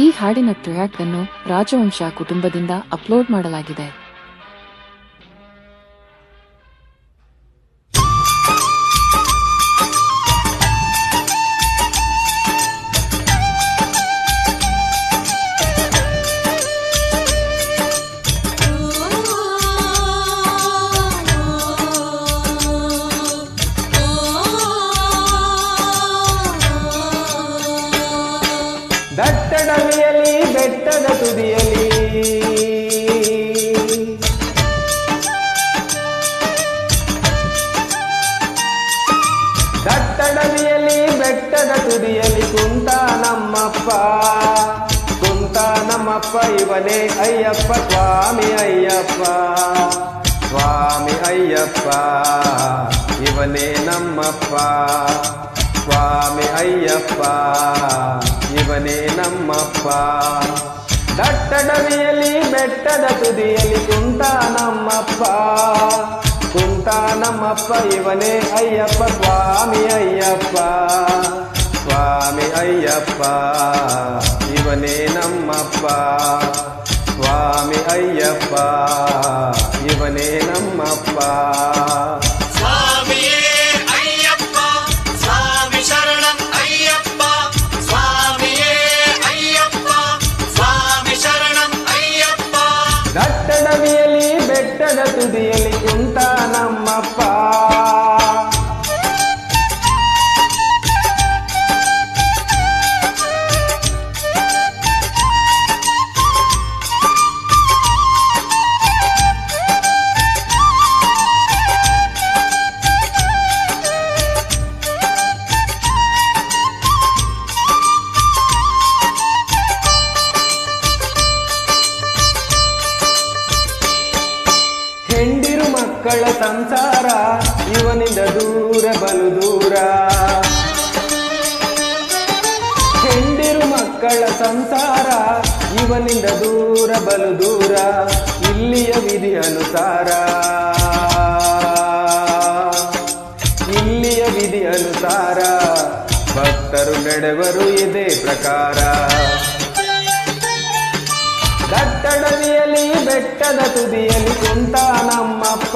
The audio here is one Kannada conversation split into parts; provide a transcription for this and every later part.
ಈ ಹಾಡಿನ ಟ್ರ್ಯಾಕ್ ಅನ್ನು ರಾಜವಂಶ ಕುಟುಂಬದಿಂದ ಅಪ್ಲೋಡ್ ಮಾಡಲಾಗಿದೆ. ತುದಿಯಲಿ ಕುಂತ ನಮ್ಮಪ್ಪ ಕುಂತ ನಮ್ಮಪ್ಪ ಇವನೇ ಅಯ್ಯಪ್ಪ ಸ್ವಾಮಿ ಅಯ್ಯಪ್ಪ ಸ್ವಾಮಿ ಅಯ್ಯಪ್ಪ ಇವನೇ ನಮ್ಮಪ್ಪ ಸ್ವಾಮಿ ಅಯ್ಯಪ್ಪ ಇವನೇ ನಮ್ಮಪ್ಪ ದಟ್ಟಡವಿಯಲಿ ಬೆಟ್ಟದ ತುದಿಯಲಿ ಕುಂತ ನಮ್ಮಪ್ಪ ಕುಂತ ನಮ್ಮಪ್ಪ ಇವನೇ ಅಯ್ಯಪ್ಪ ಸ್ವಾಮಿ ಅಯ್ಯಪ್ಪ స్వామి అయ్యప్ప ఇవనే నమ్మప్ప. స్వామి అయ్యప్ప ఇవనే నమ్మప్ప. ಮಕ್ಕಳ ಸಂಸಾರ, ಇವನಿಂದ ದೂರ ಬಲು ದೂರ. ಹೆಂಡಿರು ಮಕ್ಕಳ ಸಂಸಾರ, ಇವನಿಂದ ದೂರ ಬಲು ದೂರ. ಇಲ್ಲಿಯ ವಿಧಿ ಅನುಸಾರ. ಇಲ್ಲಿಯ ವಿಧಿ ಅನುಸಾರ. ಭಕ್ತರು ನಡೆವರು ಇದೇ ಪ್ರಕಾರ. ದಟ್ಟಡವಿಯಲಿ ಬೆಟ್ಟದ ತುದಿಯಲಿ ಕುಂತ ನಮ್ಮಪ್ಪ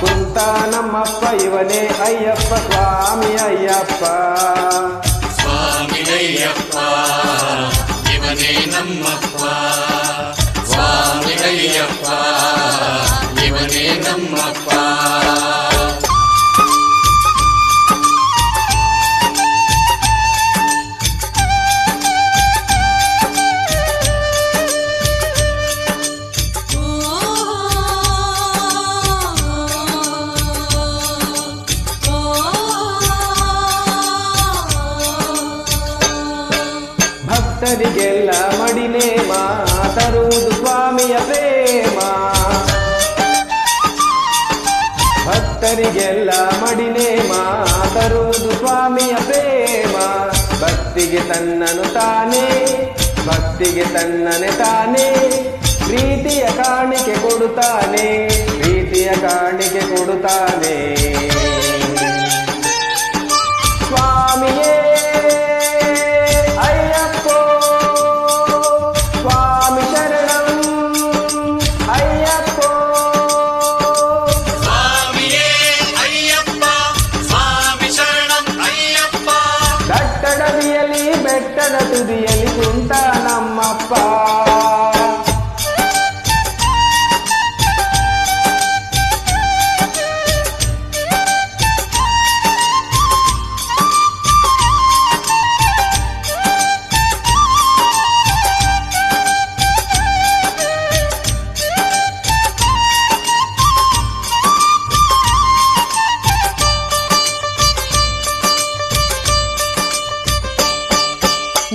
ಕುಂತ ನಮ್ಮಪ್ಪ ಇವನೇ ಅಯ್ಯಪ್ಪ ಸ್ವಾಮಿ ಅಯ್ಯಪ್ಪ ಸ್ವಾಮಿ ಅಯ್ಯಪ್ಪ ಇವನೇ ನಮ್ಮಪ್ಪ ಸ್ವಾಮಿ ಅಯ್ಯಪ್ಪ ಇವನೇ ನಮ್ಮಪ್ಪ ಭಕ್ತರಿಗೆಲ್ಲ ಮಡಿನೇ ತರುವುದು ಸ್ವಾಮಿಯ ಪ್ರೇಮ. ಭಕ್ತರಿಗೆಲ್ಲ ಮಡಿನೇ ತರುವುದು ಸ್ವಾಮಿಯ ಪ್ರೇಮ. ಭಕ್ತಿಗೆ ತನ್ನನು ತಾನೇ, ಭಕ್ತಿಗೆ ತನ್ನನೆ ತಾನೇ, ಪ್ರೀತಿಯ ಕಾಣಿಕೆ ಕೊಡುತ್ತಾನೆ, ಪ್ರೀತಿಯ ಕಾಣಿಕೆ ಕೊಡುತ್ತಾನೆ.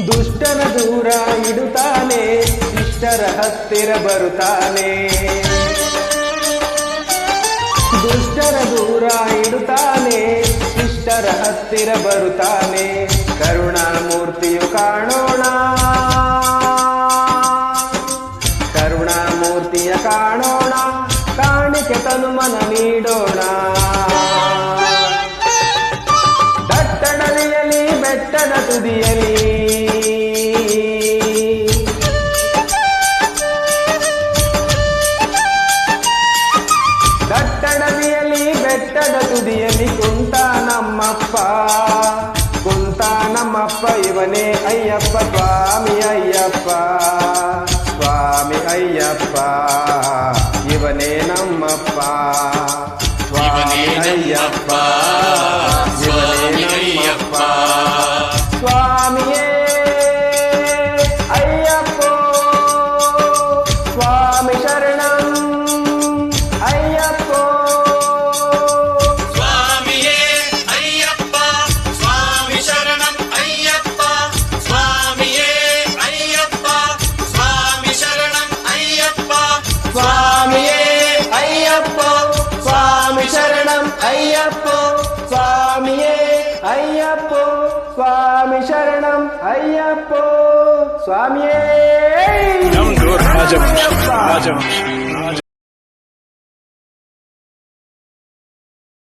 ದುಷ್ಟರ ದೂರ ಇಡುತ್ತಾನೆ, ಇಷ್ಟರ ಹತ್ತಿರ ಬರುತ್ತಾನೆ. ದುಷ್ಟರ ದೂರ ಇಡುತ್ತಾನೆ, ಇಷ್ಟರ ಹತ್ತಿರ ಬರುತ್ತಾನೆ. ಕರುಣಾಮೂರ್ತಿಯು ಕಾಣೋಣ. ಕರುಣಾಮೂರ್ತಿಯ ಕಾಣೋಣ, ಕಾಣಿಕೆ ತನು ಮನ ನೀಡೋಣ ಬೆಟ್ಟದ ತುದಿಯಲಿ ಕುಂತ ನಮ್ಮಪ್ಪ ಇವನೇ ಅಯ್ಯಪ್ಪ ಸ್ವಾಮಿ ಅಯ್ಯಪ್ಪ ಸ್ವಾಮಿ ಅಯ್ಯಪ್ಪ ಇವನೇ ನಮ್ಮಪ್ಪ ಇವನೇ ನಮ್ಮಪ್ಪ ಸ್ವಾಮಿ ಅಯ್ಯಪ್ಪ ಸ್ವಾಮಿಯೇ ಅಯ್ಯಪ್ಪ ಸ್ವಾಮಿ స్వామి శరణం అయ్యప్పో స్వామి రాజవంశం రాజవంశం